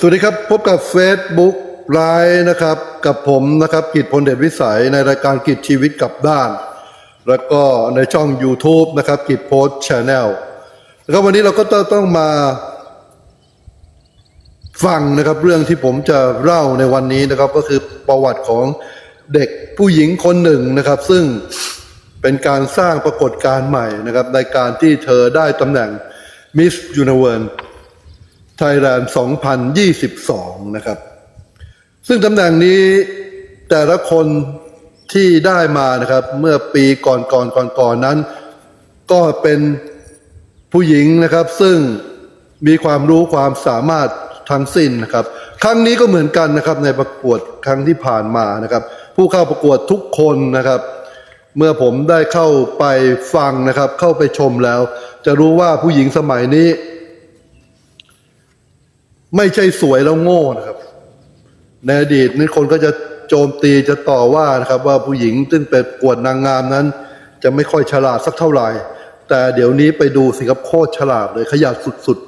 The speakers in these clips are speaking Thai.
สวัสดีครับ พบกับ Facebook ไลน์นะครับ กับผมนะครับกิจพลเดชวิสัยในรายการกิจชีวิตกับด้าน แล้วก็ในช่อง YouTube นะครับกิจโพสช n แนลแล้วก็วันนี้เราก็ต้องมาฟังนะครับเรื่องที่ผมจะเล่าในวันนี้นะครับ ก็คือประวัติของเด็กผู้หญิงคนหนึ่งนะครับ ซึ่งเป็นการสร้างปรากฏการณ์ใหม่นะครับ ในการที่เธอได้ตำแหน่ง Miss Universe ไทยแลนด์ 2022 นะครับ ซึ่งตำแหน่งนี้แต่ละคนที่ได้มานะครับ เมื่อปีก่อนก่อนก่อนก่อนนั้น ก็เป็นผู้หญิงนะครับ ซึ่งมีความรู้ความสามารถทั้งสิ้นนะครับ ครั้งนี้ก็เหมือนกันนะครับในประกวดครั้งที่ผ่านมานะครับ ผู้เข้าประกวดทุกคนนะครับ เมื่อผมได้เข้าไปฟังนะครับ เข้าไปชมแล้ว จะรู้ว่าผู้หญิงสมัยนี้ ไม่ใช่สวยแล้วโง่นะครับ ในอดีตนี่คนก็จะโจมตีจะต่อว่านะครับ ว่าผู้หญิงซึ่งเป็นกวดนางงามนั้น จะไม่ค่อยฉลาดสักเท่าไหร่ แต่เดี๋ยวนี้ไปดูสิครับโคตรฉลาดเลย ขยันสุด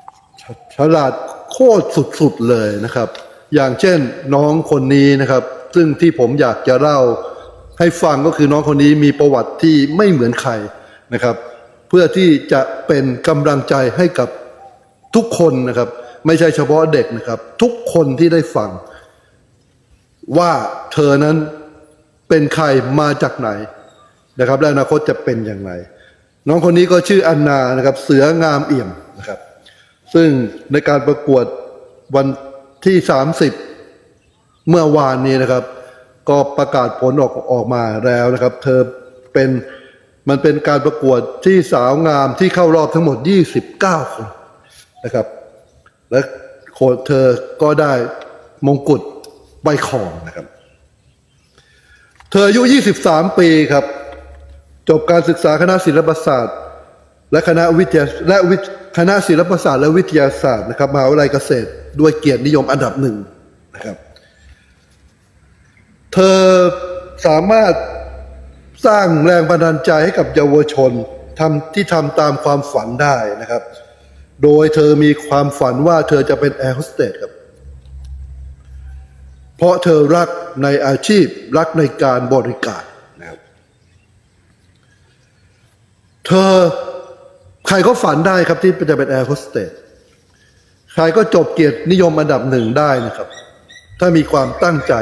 ๆ ฉลาดโคตรสุดๆเลยนะครับ อย่างเช่นน้องคนนี้นะครับ ซึ่งที่ผมอยากจะเล่าให้ฟังก็คือน้องคนนี้มีประวัติที่ไม่เหมือนใครนะครับ เพื่อที่จะเป็นกำลังใจให้กับทุกคนนะครับ ไม่ใช่เฉพาะเด็กนะครับ ทุกคนที่ได้ฟัง ว่าเธอนั้นเป็นใครมาจากไหนนะครับ และอนาคตจะเป็นอย่างไรน้องคนนี้ก็ชื่ออันนานะครับ เสืองามเอี่ยมนะครับ ซึ่งในการประกวดวันที่ 30 เมื่อวานนี้นะครับ ก็ประกาศผลออกออกมาแล้วนะครับ เธอเป็นมันเป็นการประกวดที่สาวงามที่เข้ารอบทั้งหมด 29 คนนะครับ และโคเธอก็ได้มงกุฎใบคองนะครับ เธออายุ 23 ปีครับ จบการศึกษาคณะศิลปศาสตร์ และคณะวิทยาและวิคณะศิลปศาสตร์และวิทยาศาสตร์นะครับมหาวิทยาลัยเกษตร ด้วยเกียรตินิยมอันดับหนึ่งนะครับ เธอสามารถสร้างแรงบันดาลใจให้กับเยาวชนทำที่ทำตามความฝันได้นะครับ โดยเธอมีความฝันว่าเธอจะเป็นแอร์โฮสเตสครับ เพราะเธอรักในอาชีพรักในการบริการนะครับ เธอใครก็ฝันได้ครับที่จะเป็นแอร์โฮสเตส ใครก็จบเกียรตินิยมอันดับหนึ่งได้นะครับ ถ้ามีความตั้งใจ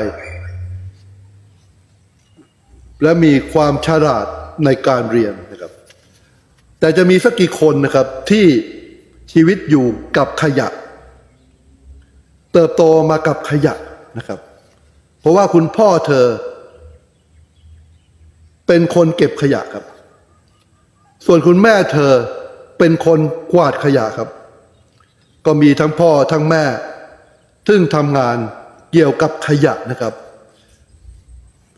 และมีความฉลาดในการเรียนนะครับ แต่จะมีสักกี่คนนะครับที่ ชีวิตอยู่กับขยะ เติบโตมากับขยะนะครับ เพราะว่าคุณพ่อเธอ เป็นคนเก็บขยะครับ ส่วนคุณแม่เธอเป็นคนกวาดขยะครับ ก็มีทั้งพ่อทั้งแม่ ซึ่งทำงานเกี่ยวกับขยะนะครับ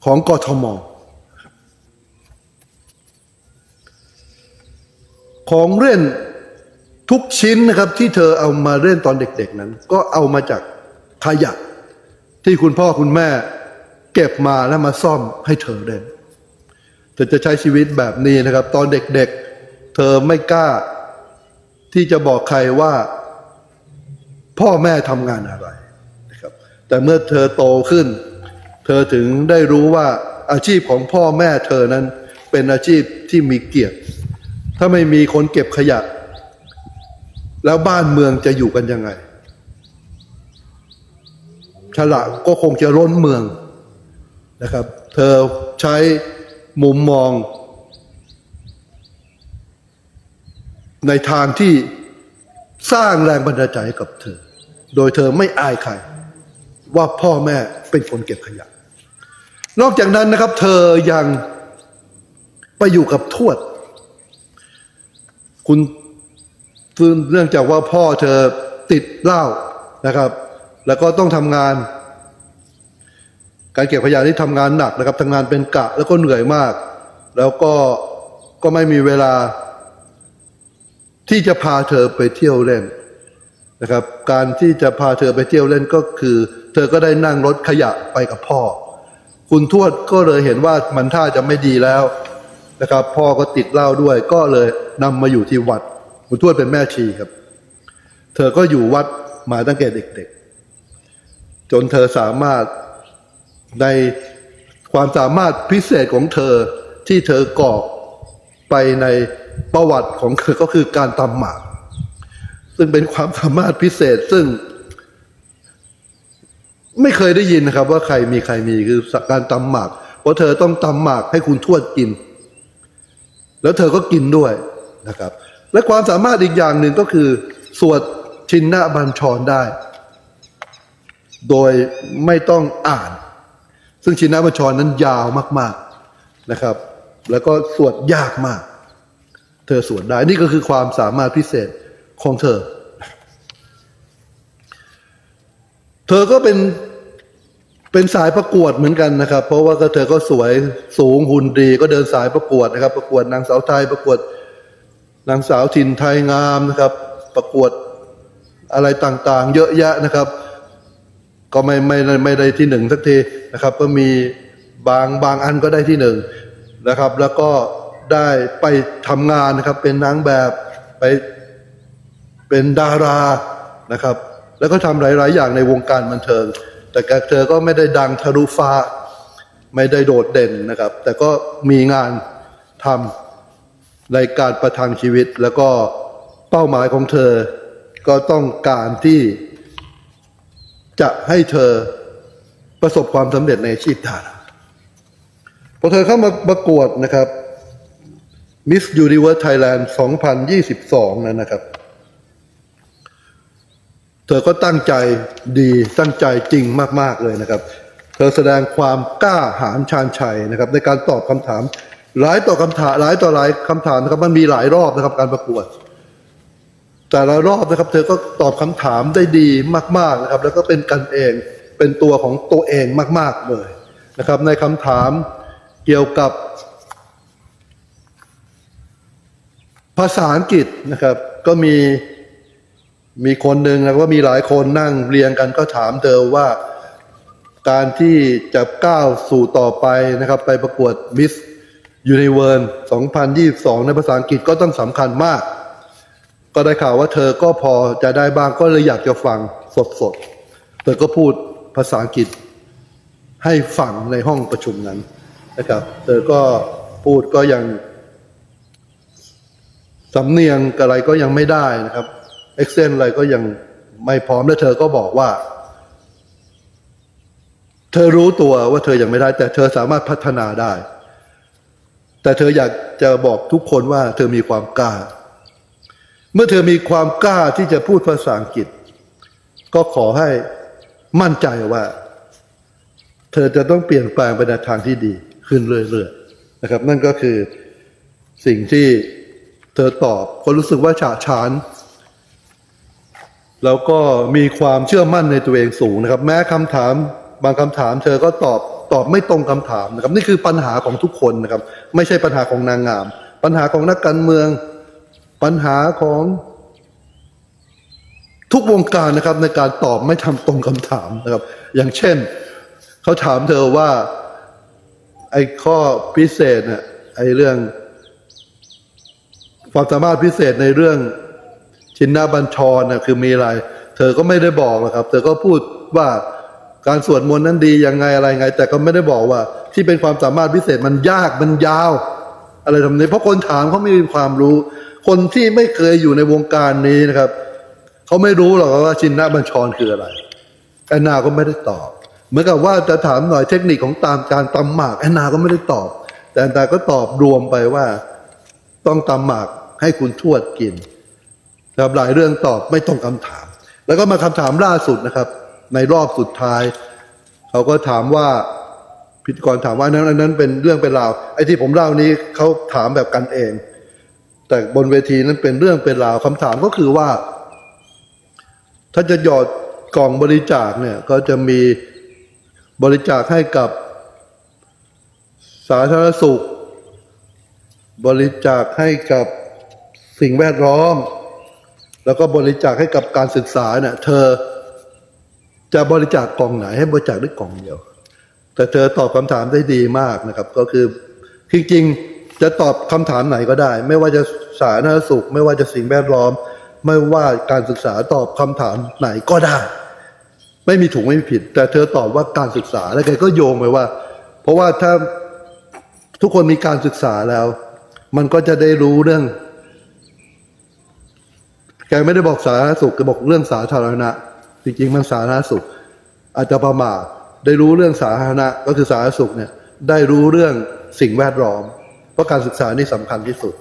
ของกทมของเล่น ทุกชิ้นนะครับที่เธอเอามาเล่นตอนเด็ก ๆนั้น ก็เอามาจากขยะที่คุณพ่อคุณแม่เก็บมาแล้วมาซ่อมให้เธอเล่นเธอจะใช้ชีวิตแบบนี้นะครับ ตอนเด็กๆ เธอไม่กล้าที่จะบอกใครว่าพ่อแม่ทำงานอะไรนะครับ แต่เมื่อเธอโตขึ้น เธอถึงได้รู้ว่าอาชีพของพ่อแม่เธอนั้นเป็นอาชีพที่มีเกียรติ ถ้าไม่มีคนเก็บขยะ แล้วบ้านเมืองจะอยู่กันยังไง ฉลาดก็คงจะล้นเมืองนะครับ เธอใช้มุมมอง ในทางที่สร้างแรงบันดาลใจให้กับเธอ โดยเธอไม่อายใคร ว่าพ่อแม่เป็นคนเก็บขยะ นอกจากนั้นนะครับ เธอยังไปอยู่กับทวด คุณ ซึ่งเนื่องจากว่าพ่อเธอติดเหล้านะครับ แล้วก็ต้องทำงาน การเก็บขยะที่ทำงานหนักนะครับทำงานเป็นกะแล้วก็เหนื่อยมาก แล้วก็ก็ไม่มีเวลา ที่จะพาเธอไปเที่ยวเล่นนะครับ การที่จะพาเธอไปเที่ยวเล่นก็คือ เธอก็ได้นั่งรถขยะไปกับพ่อ คุณทวดก็เลยเห็นว่ามันท่าจะไม่ดีแล้วนะครับ พ่อก็ติดเหล้าด้วยก็เลยนำมาอยู่ที่วัด คุณทวดเป็นแม่ชีครับ เธอก็อยู่วัดมาตั้งแต่เด็กๆ จนเธอสามารถในความสามารถพิเศษของเธอที่เธอกอกไปในประวัติของเธอก็คือการตำหมาก ซึ่งเป็นความสามารถพิเศษซึ่ง ไม่เคยได้ยินนะครับ ว่าใครมีใครมีคือการตำหมาก เพราะเธอต้องตำหมากให้คุณทวดกิน แล้วเธอก็กินด้วยนะครับ และความสามารถอีกอย่างหนึ่งก็คือ สวดชินนาบัญชรได้ โดยไม่ต้องอ่าน ซึ่งชินนาบัญชรนั้นยาวมาก ๆนะครับ แล้วก็สวดยากมาก เธอสวดได้ นี่ก็คือความสามารถพิเศษของเธอ เธอก็เป็นเป็นสายประกวดเหมือนกันนะครับ เพราะว่าก็เธอก็สวยสูงหุ่นดี ก็เดินสายประกวดนะครับ ประกวดนางสาวไทยประกวด นางสาวถิ่นไทยงามนะครับ ประกวดอะไรต่างๆ เยอะแยะนะครับ ก็ไม่ไม่ไม่ไม่ได้ที่หนึ่งสักทีนะครับ ก็มีบางบางอันก็ได้ที่หนึ่งนะครับ แล้วก็ได้ไปทำงานนะครับ เป็นนางแบบไปเป็นดารานะครับ แล้วก็ทำหลาย ๆ อย่างในวงการบันเทิง แต่แกเธอก็ไม่ได้ดังทะลุฟ้า ไม่ได้โดดเด่นนะครับ แต่ก็มีงานทำ ในการประทังชีวิตแล้วก็เป้าหมายของเธอ ก็ต้องการที่ จะให้เธอประสบความสำเร็จในอาชีพดาราพอเธอเข้ามาประกวดนะครับ Miss Universe Thailand 2022 นั้นนะครับ เธอก็ตั้งใจดีตั้งใจจริงมาก ๆ เลยนะครับ เธอแสดงความกล้าหาญชาญชัยนะครับ ในการตอบคำถาม หลายต่อคำถามหลายต่อหลายคำถามนะครับ มันมีหลายรอบนะครับการประกวด แต่ละรอบนะครับ เธอก็ตอบคำถามได้ดีมาก ๆนะครับ แล้วก็เป็นกันเองเป็นตัวของตัวเองมาก ๆเลยนะครับ ในคำถามเกี่ยวกับภาษาอังกฤษนะครับ ก็มีมีคนหนึ่งนะว่ามีหลายคนนั่งเรียงกันก็ถามเธอว่าการที่จะก้าวสู่ต่อไปนะครับ ไปประกวดมิส Miss Universe 2022 ในภาษาอังกฤษก็ต้องสำคัญมาก ก็ได้ข่าวว่าเธอก็พอจะได้บ้างก็เลยอยากจะฟังสดๆ เธอก็พูดภาษาอังกฤษให้ฟังในห้องประชุมนั้นนะครับ เธอก็พูดก็ยังสำเนียงอะไรก็ยังไม่ได้นะครับ เอ็กเซนอะไรก็ยังไม่พร้อมและเธอก็บอกว่า เธอรู้ตัวว่าเธอยังไม่ได้ แต่เธอสามารถพัฒนาได้ แต่เธออยากจะบอกทุกคนว่าเธอมีความกล้า เมื่อเธอมีความกล้าที่จะพูดภาษาอังกฤษ ก็ขอให้มั่นใจว่า เธอจะต้องเปลี่ยนแปลงไปในทางที่ดี ขึ้นเรื่อยๆนะครับ นั่นก็คือสิ่งที่เธอตอบคนรู้สึกว่าฉาฉาน แล้วก็มีความเชื่อมั่นในตัวเองสูงนะครับ แม้คำถามบางคำถาม เธอก็ตอบ ตอบไม่ตรงคำถามนะครับ นี่คือปัญหาของทุกคนนะครับ ไม่ใช่ปัญหาของนางงาม ปัญหาของนักการเมือง ปัญหาของทุกวงการนะครับในการตอบไม่ทำตรงคำถามนะครับ อย่างเช่น เขาถามเธอว่า ไอ้ข้อพิเศษเนี่ยไอ้เรื่อง ความสามารถพิเศษในเรื่องชินนาบัญชรนะคือมีอะไร เธอก็ไม่ได้บอกหรอกครับ เธอก็พูดว่า การสวดมนต์นั้นดียังไงอะไรไง แต่ก็ไม่ได้บอกว่า ที่เป็นความสามารถพิเศษมันยากมันยาว อะไรทำนี้เพราะคนถามเขาไม่มีความรู้ คนที่ไม่เคยอยู่ในวงการนี้นะครับเขาไม่รู้หรอกว่าชินนาบัญชรคืออะไรแอนนาก็ไม่ได้ตอบ เหมือนกับว่าจะถามหน่อยเทคนิคของตามการตำหมากแอนนาก็ไม่ได้ตอบ แต่แอนนาก็ตอบรวมไปว่า ต้องตำหมากให้คุณทวดกินนครับหลายเรื่องตอบไม่ตรงคำถาม แล้วก็มาคำถามล่าสุดนะครับ ในรอบสุดท้าย เขาก็ถามว่าพิธีกรถามว่านั้นอันนั้นเป็นเรื่องเป็นราวไอ้ที่ผมเล่านี้เขาถามแบบกันเอง แต่บนเวทีนั้นเป็นเรื่องเป็นราวคำถามก็คือว่า ถ้าจะหยอดกล่องบริจาคเนี่ยก็จะมีบริจาคให้กับสาธารณสุข บริจาคให้กับสิ่งแวดล้อม แล้วก็บริจาคให้กับการศึกษาเนี่ยเธอ จะบริจาคกล่องไหนให้บริจาคได้กล่องเดียว แต่เธอตอบคำถามได้ดีมากนะครับ ก็คือจริงๆจะตอบคำถามไหนก็ได้ ไม่ว่าจะสาธารณสุข ไม่ว่าจะสิ่งแวดล้อม ไม่ว่าการศึกษาตอบคำถามไหนก็ได้ ไม่มีถูกไม่มีผิด แต่เธอตอบว่าการศึกษาแล้วแกก็โยงไปว่า เพราะว่าถ้าทุกคนมีการศึกษาแล้ว มันก็จะได้รู้เรื่องแกไม่ได้บอกสาธารณสุขแกบอกเรื่องสาธารณะ จริงๆ มันสาธารณสุข อาจจะประมาทได้รู้เรื่องสาธารณะก็คือสาธารณสุขเนี่ยได้รู้เรื่องสิ่งแวดล้อม เพราะการศึกษานี่สำคัญที่สุด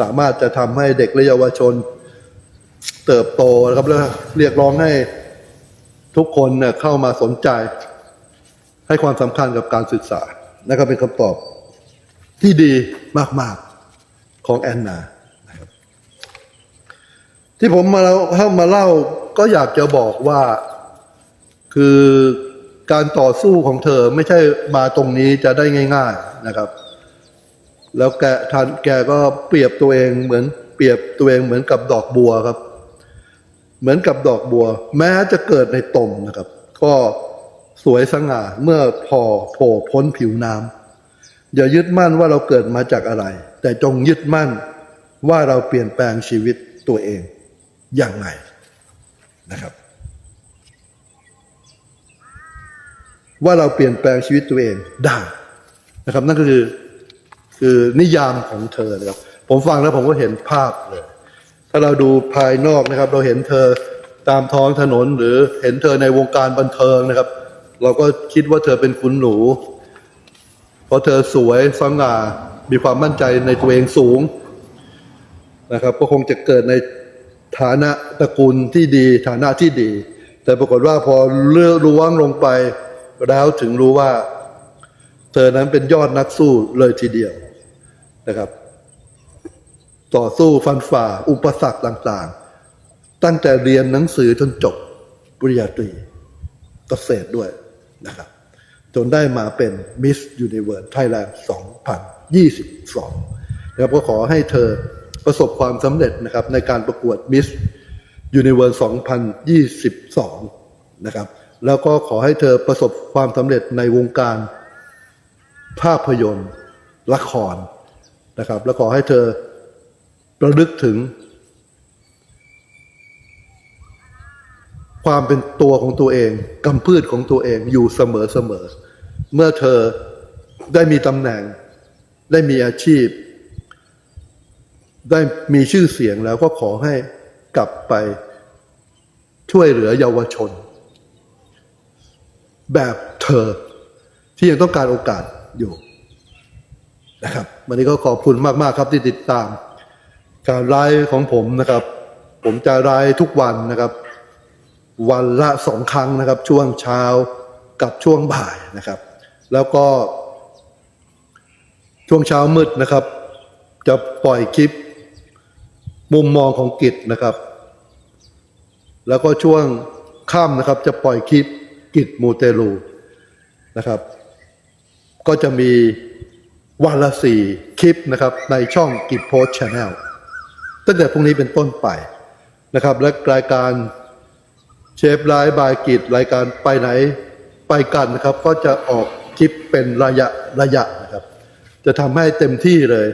สามารถจะทำให้เด็กและเยาวชน เติบโตนะครับแล้วเรียกร้องให้ทุกคนเนี่ยเข้ามาสนใจ ให้ความสำคัญกับการศึกษานั่นก็เป็นคำตอบที่ดีมากๆของแอนนาที่ผมมาเล่าเข้ามาเล่า ก็อยากจะบอกว่า คือการต่อสู้ของเธอไม่ใช่มาตรงนี้จะได้ง่าย ๆนะครับ แล้วแกท่านแกก็เปรียบตัวเองเหมือนเปรียบตัวเองเหมือนกับดอกบัวครับ เหมือนกับดอกบัว แม้จะเกิดในตมนะครับ ก็สวยสง่าเมื่อพอโผล่พ้นผิวน้ำอย่ายึดมั่นว่าเราเกิดมาจากอะไร แต่จงยึดมั่นว่าเราเปลี่ยนแปลงชีวิตตัวเองอย่างไร นะครับ ว่าเราเปลี่ยนแปลงชีวิตตัวเองได้นะครับ นั่นก็คือคือนิยามของเธอนะครับ ผมฟังแล้วผมก็เห็นภาพเลย ถ้าเราดูภายนอกนะครับ เราเห็นเธอตามท้องถนนหรือเห็นเธอในวงการบันเทิงนะครับ เราก็คิดว่าเธอเป็นคุณหนู เพราะเธอสวยสง่ามีความมั่นใจในตัวเองสูงนะครับก็คงจะเกิดใน ฐานะตระกูลที่ดี ฐานะที่ดี แต่ปรากฏว่าพอเลือกล้วงลงไปแล้วถึงรู้ว่า เธอนั้นเป็นยอดนักสู้เลยทีเดียวนะครับ ต่อสู้ฟันฝ่า อุปสรรคต่างๆ ตั้งแต่เรียนหนังสือจนจบปริญญาตรีเกษตรด้วยนะครับ จนได้มาเป็น Miss Universe Thailand 2022นะครับก็ขอให้เธอ ประสบความสำเร็จนะครับในการประกวด Miss Universe 2022 นะครับ แล้วก็ขอให้เธอประสบความสำเร็จในวงการภาพยนตร์ละครนะครับ แล้วขอให้เธอระลึกถึง ความเป็นตัวของตัวเองกำพืชของตัวเองอยู่เสมอเสมอ เมื่อเธอได้มีตำแหน่ง ได้มีอาชีพ ได้มีชื่อเสียงแล้วก็ขอให้กลับไปช่วยเหลือเยาวชน แบบเธอที่ยังต้องการโอกาสอยู่นะครับวันนี้ก็ขอบคุณมาก ๆ ครับที่ติดตาม การไลฟ์ของผมนะครับ ผมจะไลฟ์ทุกวันนะครับ วันละสองครั้งนะครับ ช่วงเช้ากับช่วงบ่ายนะครับ แล้วก็ช่วงเช้ามืดนะครับ จะปล่อยคลิป มุมมองของกิจนะครับ แล้วก็ช่วงค่ำนะครับ จะปล่อยคลิปกิจมูเตลูนะครับ ก็จะมีวันละสี่คลิปนะครับ ในช่องกิจโพสชาแนลตั้งแต่พรุ่งนี้เป็นต้นไปนะครับ และรายการเชฟไลฟ์บายกิจรายการไปไหนไปกันนะครับ ก็จะออกคลิปเป็นระยะระยะนะครับ จะทำให้เต็มที่เลย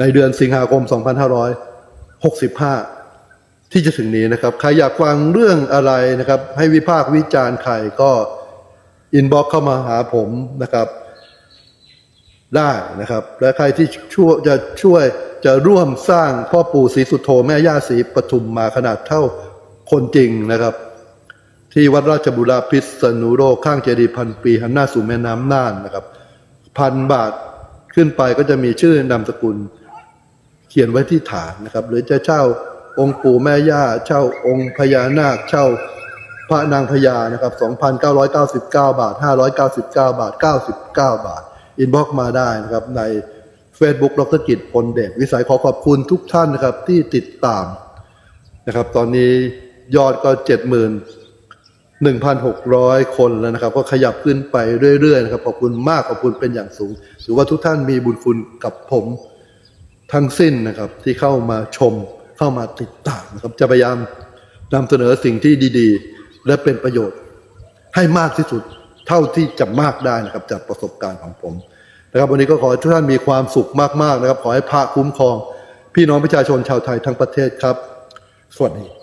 ในเดือนสิงหาคม 2565 ที่จะถึงนี้นะครับ ใครอยากฟังเรื่องอะไรนะครับ ให้วิพากษ์วิจารณ์ใครก็อินบ็อกเข้ามาหาผมนะครับ ได้นะครับ และใครที่ช่วยจะช่วยจะร่วมสร้างพ่อปู่ศรีสุโธแม่ย่าศรีปทุมมาขนาดเท่าคนจริงนะครับ ที่วัดราชบุรพิษณุโลกข้างเจดีย์พันปีหันหน้าสู่แม่น้ำน่านนะครับ พันบาทขึ้นไปก็จะมีชื่อนามสกุล เขียนไว้ที่ฐานนะครับ หรือจะเช่าองค์ปู่แม่ย่าเช่าองค์พญานาคเช่าพระนางพญานะครับ 2,999 บาท 599 บาท 99 บาท อินบ็อกมาได้นะครับ ใน Facebook ดรกิจพลเดชวิสัยขอขอบคุณทุกท่านนะครับที่ติดตามนะครับ ตอนนี้ยอดก็70,000 1,600 คนแล้วนะครับ ก็ขยับขึ้นไปเรื่อยๆนะครับขอบคุณมากขอบคุณเป็นอย่างสูง ถือว่าทุกท่านมีบุญคุณกับผม ทั้งสิ้นนะครับที่เข้ามาชมเข้ามาติดตามนะครับ จะพยายามนำเสนอสิ่งที่ดีๆ และเป็นประโยชน์ ให้มากที่สุดเท่าที่จะมากได้นะครับจากประสบการณ์ของผมนะครับวันนี้ก็ขอให้ทุกท่านมีความสุขมากๆนะครับ ขอให้พระคุ้มครอง พี่น้องประชาชนชาวไทยทั้งประเทศครับ สวัสดี